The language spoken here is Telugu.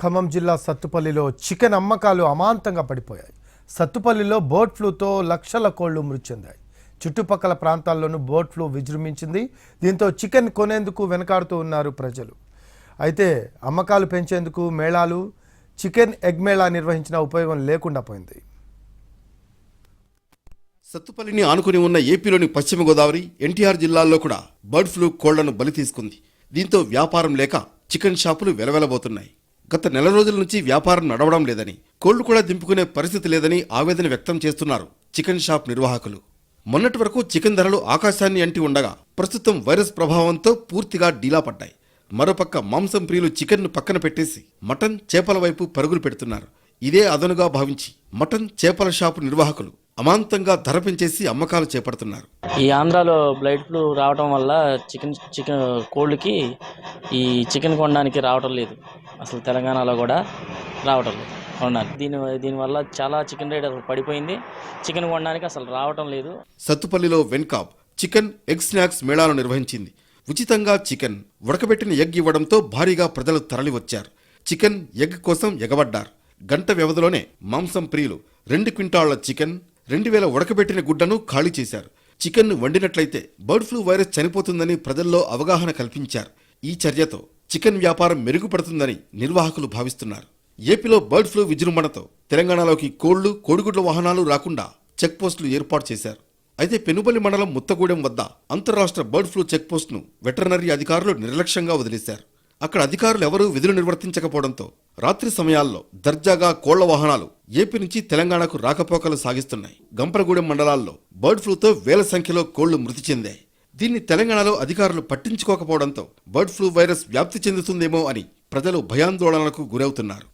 ఖమ్మం జిల్లా సత్తుపల్లిలో చికెన్ అమ్మకాలు అమాంతంగా పడిపోయాయి. సత్తుపల్లిలో బర్డ్ ఫ్లూతో లక్షల కోళ్ళు మృతి చెందాయి. చుట్టుపక్కల ప్రాంతాల్లోనూ బర్డ్ ఫ్లూ విజృంభించింది. దీంతో చికెన్ కొనేందుకు వెనకాడుతూ ఉన్నారు ప్రజలు. అయితే అమ్మకాలు పెంచేందుకు మేళాలు చికెన్ ఎగ్ మేళా నిర్వహించిన ఉపయోగం లేకుండా పోయింది. సత్తుపల్లిని ఆనుకుని ఉన్న ఏపీలోని పశ్చిమ గోదావరి ఎన్టీఆర్ జిల్లాల్లో కూడా బర్డ్ ఫ్లూ కోళ్ళను బలి తీసుకుంది. దీంతో వ్యాపారం లేక చికెన్ షాపులు వెలవెలబోతున్నాయి. గత నెల రోజుల నుంచి వ్యాపారం నడవడం లేదని కోళ్ళు కూడా దింపుకునే పరిస్థితి లేదని ఆవేదన వ్యక్తం చేస్తున్నారు చికెన్ షాప్ నిర్వాహకులు. మొన్నటి వరకు చికెన్ ధరలు ఆకాశాన్ని అంటి ఉండగా ప్రస్తుతం వైరస్ ప్రభావంతో పూర్తిగా డీలా పడ్డాయి. మరోపక్క మాంసం ప్రియులు చికెన్ను పక్కన పెట్టేసి మటన్ చేపల వైపు పరుగులు పెడుతున్నారు. ఇదే అదనుగా భావించి మటన్ చేపల షాపు నిర్వాహకులు అమాంతంగా ధర పెంచేసి అమ్మకాలు చేపడుతున్నారు. ఈ ఆంధ్రాలో బ్లైడ్ ఫ్లూ రావడం వల్ల చికెన్ చికెన్ కోళ్ళకి ఈ చికెన్ కొనడానికి రావడం లేదు. అసలు తెలంగాణలో కూడా రావటం లేదు. కొనడానికి దీని దీనివల్ల చాలా చికెన్ రేట్ అసలు పడిపోయింది. చికెన్ కొనడానికి అసలు రావటం లేదు. సత్తుపల్లిలో వెన్కాప్ చికెన్ ఎగ్ స్నాక్స్ మేళాను నిర్వహించింది. ఉచితంగా చికెన్ ఉడకబెట్టిన ఎగ్ ఇవ్వడంతో భారీగా ప్రజలు తరలివచ్చారు. చికెన్ ఎగ్ కోసం ఎగబడ్డారు. గంట వ్యవధిలోనే మాంసం ప్రియులు రెండు క్వింటాళ్ళ చికెన్ రెండు వేల ఉడకబెట్టిన గుడ్డను ఖాళీ చేశారు. చికెన్ వండినట్లయితే బర్డ్ ఫ్లూ వైరస్ చనిపోతుందని ప్రజల్లో అవగాహన కల్పించారు. ఈ చర్యతో చికెన్ వ్యాపారం మెరుగుపడుతుందని నిర్వాహకులు భావిస్తున్నారు. ఏపీలో బర్డ్ ఫ్లూ విజృంభణతో తెలంగాణలోకి కోళ్ళు కోడిగుడ్ల వాహనాలు రాకుండా చెక్పోస్టులు ఏర్పాటు చేశారు. అయితే పెనుబలి మండలం ముత్తగూడెం వద్ద అంతర్రాష్ట్ర బర్డ్ ఫ్లూ చెక్పోస్ట్ను వెటర్నరీ అధికారులు నిర్లక్ష్యంగా వదిలేశారు. అక్కడ అధికారులు ఎవరూ విధులు నిర్వర్తించకపోవడంతో రాత్రి సమయాల్లో దర్జాగా కోళ్ళ వాహనాలు ఏపీ నుంచి తెలంగాణకు రాకపోకలు సాగిస్తున్నాయి. గంపరగూడెం మండలాల్లో బర్డ్ ఫ్లూతో వేల సంఖ్యలో కోళ్ళు మృతి చెందాయి. దీన్ని తెలంగాణలో అధికారులు పట్టించుకోకపోవడంతో బర్డ్ ఫ్లూ వైరస్ వ్యాప్తి చెందుతుందేమో అని ప్రజలు భయాందోళనలకు గురవుతున్నారు.